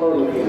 கோரிக்கை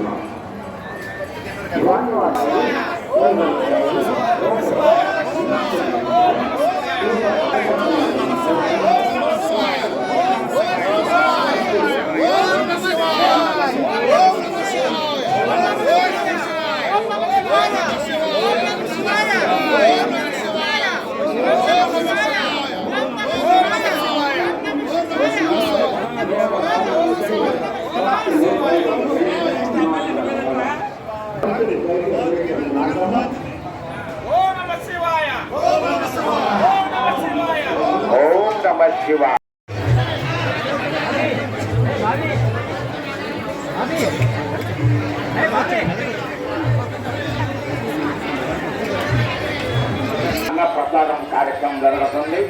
ప్రసాదం కార్యక్రమం జరుగుతుంది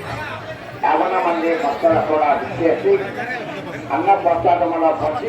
యాభై మంది భక్తులు కూడా విచ్చేసి అన్న ప్రసాదంలో పంచి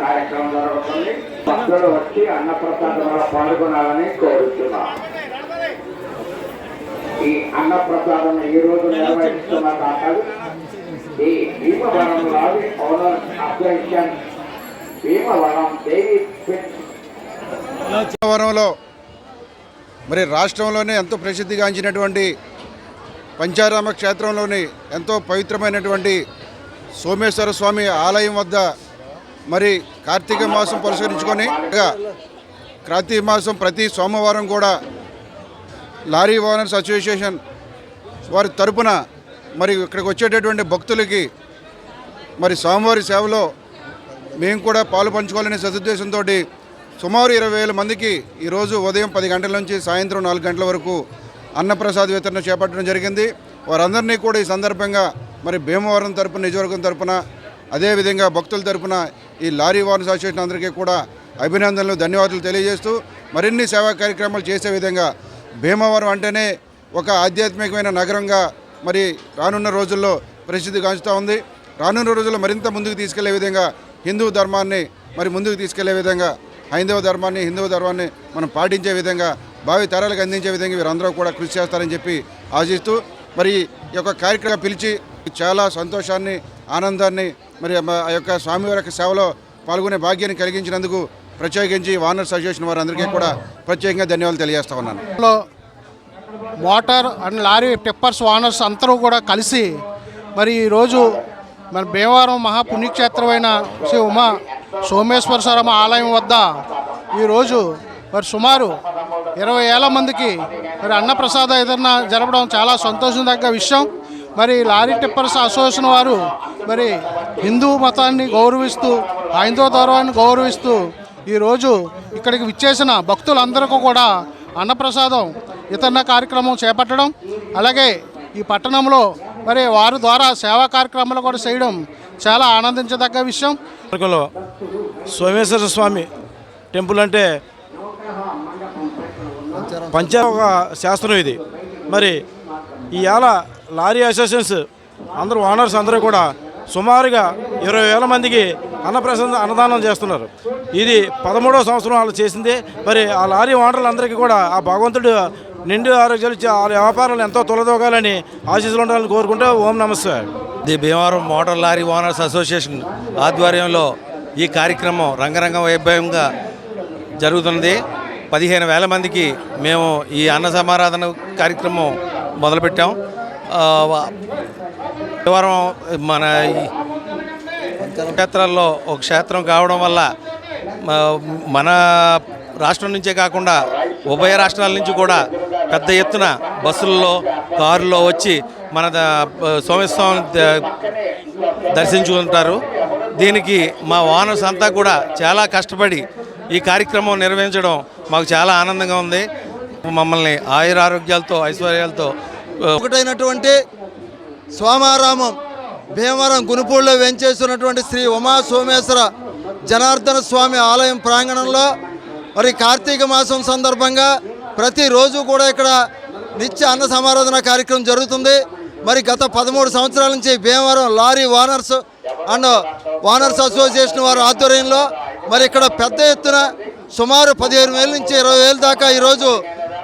కార్యక్రమం జరుగుతుంది భక్తులు వచ్చి అన్నప్రసాదంలో పాల్గొనాలని కోరుతున్నాం ఈ అన్నప్రసాదం ఈ రోజు నిర్వహిస్తున్న దాతలు ఈ Bhimavaram lorry owner association Bhimavaram దేవి వరంలో మరి రాష్ట్రంలోనే ఎంతో ప్రసిద్ధిగాంచినటువంటి పంచారామ క్షేత్రంలోని ఎంతో పవిత్రమైనటువంటి సోమేశ్వర స్వామి ఆలయం వద్ద మరి కార్తీక మాసం పురస్కరించుకొని కార్తీక మాసం ప్రతి సోమవారం కూడా లారీ ఓనర్స్ అసోసియేషన్ వారి తరపున మరి ఇక్కడికి వచ్చేటటువంటి భక్తులకి మరి స్వామివారి సేవలో మేము కూడా పాలు పంచుకోవాలనే సదుద్దేశంతో సుమారు ఇరవై వేల మందికి ఈరోజు ఉదయం పది గంటల నుంచి సాయంత్రం నాలుగు గంటల వరకు అన్నప్రసాద్ వితరణ చేపట్టడం జరిగింది. వారందరినీ కూడా ఈ సందర్భంగా మరి భీమవరం తరపున నిజవర్గం తరపున అదేవిధంగా భక్తుల తరపున ఈ లారీ వాహన అసోసియేషన్ అందరికీ కూడా అభినందనలు ధన్యవాదాలు తెలియజేస్తూ మరిన్ని సేవా కార్యక్రమాలు చేసే విధంగా భీమవరం అంటేనే ఒక ఆధ్యాత్మికమైన నగరంగా మరి రానున్న రోజుల్లో ప్రసిద్ధి గాంచుతూ ఉంది. రానున్న రోజుల్లో మరింత ముందుకు తీసుకెళ్ళే విధంగా హిందూ ధర్మాన్ని మరి ముందుకు తీసుకెళ్ళే విధంగా హైందవ ధర్మాన్ని హిందూ ధర్మాన్ని మనం పాటించే విధంగా భావి తరాలకు అందించే విధంగా వీరందరూ కూడా కృషి చేస్తారని చెప్పి ఆశిస్తూ మరి ఈ యొక్క కార్యక్రమం పిలిచి చాలా సంతోషాన్ని ఆనందాన్ని మరి మా- ఆ యొక్క స్వామివారి యొక్క సేవలో పాల్గొనే భాగ్యాన్ని కలిగించినందుకు ప్రత్యేకించి వానర్స్ అసోసియేషన్ వారందరికీ కూడా ప్రత్యేకంగా ధన్యవాదాలు తెలియజేస్తా ఉన్నాను. Water motor and lorry tippers owners అందరూ కూడా కలిసి మరి ఈరోజు మన భీమవరం మహాపుణ్యక్షేత్రమైన శ్రీ ఉమా సోమేశ్వర స్వరమ ఆలయం వద్ద ఈరోజు మరి సుమారు ఇరవై ఏళ్ళ మందికి మరి అన్నప్రసాద ఏదన్నా జరపడం చాలా సంతోషదగ్గ విషయం. మరి లారీ టిప్పర్స్ అసోసియేషన్ వారు మరి హిందూ మతాన్ని గౌరవిస్తూ హైందవ ధర్మాన్ని గౌరవిస్తూ ఈరోజు ఇక్కడికి విచ్చేసిన భక్తులందరికీ కూడా అన్నప్రసాదం వితరణ కార్యక్రమం చేపట్టడం అలాగే ఈ పట్టణంలో మరి వారి ద్వారా సేవా కార్యక్రమాలు కూడా చేయడం చాలా ఆనందించదగ్గ విషయం. సోమేశ్వర స్వామి టెంపుల్ అంటే పంచ శాస్త్రం ఇది. మరి ఈ లారీ అసోసియేషన్స్ అందరూ ఓనర్స్ అందరూ కూడా సుమారుగా ఇరవై వేల మందికి అన్నప్రసన్న అన్నదానం చేస్తున్నారు. ఇది పదమూడవ సంవత్సరం వాళ్ళు చేసింది. మరి ఆ లారీ ఓనర్లందరికీ కూడా ఆ భగవంతుడు నిండు ఆరోగ్యాలు వాళ్ళ వ్యాపారాలు ఎంతో తొలదోగాలని ఆశీస్సులు ఉండాలని కోరుకుంటూ ఓం నమస్తే the Bhimavaram motor lorry owners association ఆధ్వర్యంలో ఈ కార్యక్రమం రంగరంగ వైభవంగా జరుగుతున్నది. పదిహేను వేల మందికి మేము ఈ అన్న సమారాధన కార్యక్రమం మొదలుపెట్టాం. ఆ, మన క్షేత్రాల్లో ఒక క్షేత్రం కావడం వల్ల మన రాష్ట్రం నుంచే కాకుండా ఉభయ రాష్ట్రాల నుంచి కూడా పెద్ద ఎత్తున బస్సుల్లో కారులో వచ్చి మన సోమేశ్వరం దర్శించుకుంటారు. దీనికి మా ఓనర్స్ అంతా కూడా చాలా కష్టపడి ఈ కార్యక్రమం నిర్వహించడం మాకు చాలా ఆనందంగా ఉంది. మమ్మల్ని ఆయురారోగ్యాలతో ఐశ్వర్యాలతో ఒకటైనటువంటి స్వామారామం భీమవరం గునుపూడిలో వెంచేస్తున్నటువంటి శ్రీ ఉమా సోమేశ్వర జనార్దన స్వామి ఆలయం ప్రాంగణంలో మరి కార్తీక మాసం సందర్భంగా ప్రతిరోజు కూడా ఇక్కడ నిత్య అన్న సమారాధన కార్యక్రమం జరుగుతుంది. మరి గత పదమూడు సంవత్సరాల నుంచి Bhimavaram lorry owners and owners association వారి ఆధ్వర్యంలో మరి ఇక్కడ పెద్ద ఎత్తున సుమారు పదిహేను వేల నుంచి ఇరవై వేల దాకా ఈరోజు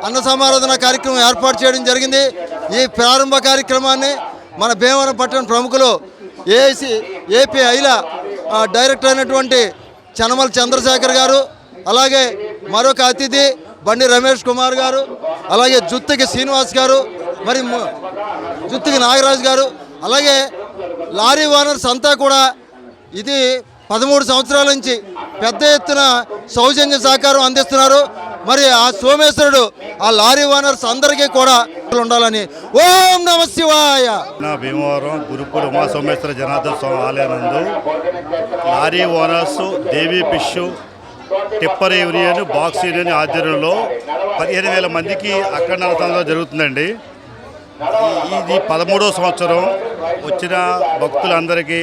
అన్న సమారాధన కార్యక్రమం ఏర్పాటు చేయడం జరిగింది. ఈ ప్రారంభ కార్యక్రమాన్ని మన భీమవరం పట్టణ ప్రముఖులు ఏఐసి ఏపీ ఐల డైరెక్టర్ అయినటువంటి చనమల చంద్రశేఖర్ గారు అలాగే మరొక అతిథి బండి రమేష్ కుమార్ గారు అలాగే జుత్తికి శ్రీనివాస్ గారు మరి జుత్తికి నాగరాజు గారు అలాగే లారీ ఓనర్స్ అంతా కూడా ఇది పదమూడు సంవత్సరాల నుంచి పెద్ద ఎత్తున సౌజన్య సహకారం అందిస్తున్నారు. మరి ఆ సోమేశ్వరుడు ఆ లారీ ఓనర్స్ అందరికీ కూడా ఉండాలని. ఓం నమ శివాయ. నా Bhimavaram Gurupudi Uma Someswara Janardhana Swamy ఆలయనందు lorry owners Devi fish tipper union box union ఆధ్వర్యంలో పదిహేను వేల మందికి అక్కడ నరతంలో జరుగుతుందండి. ఇది పదమూడో సంవత్సరం వచ్చిన భక్తులందరికీ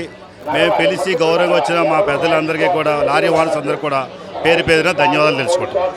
మేము పిలిచి గౌరవంగా వచ్చిన మా పెద్దలందరికీ కూడా లారీ ఓనర్స్ అందరికీ కూడా పేరు పేరున ధన్యవాదాలు తెలుసుకుంటాం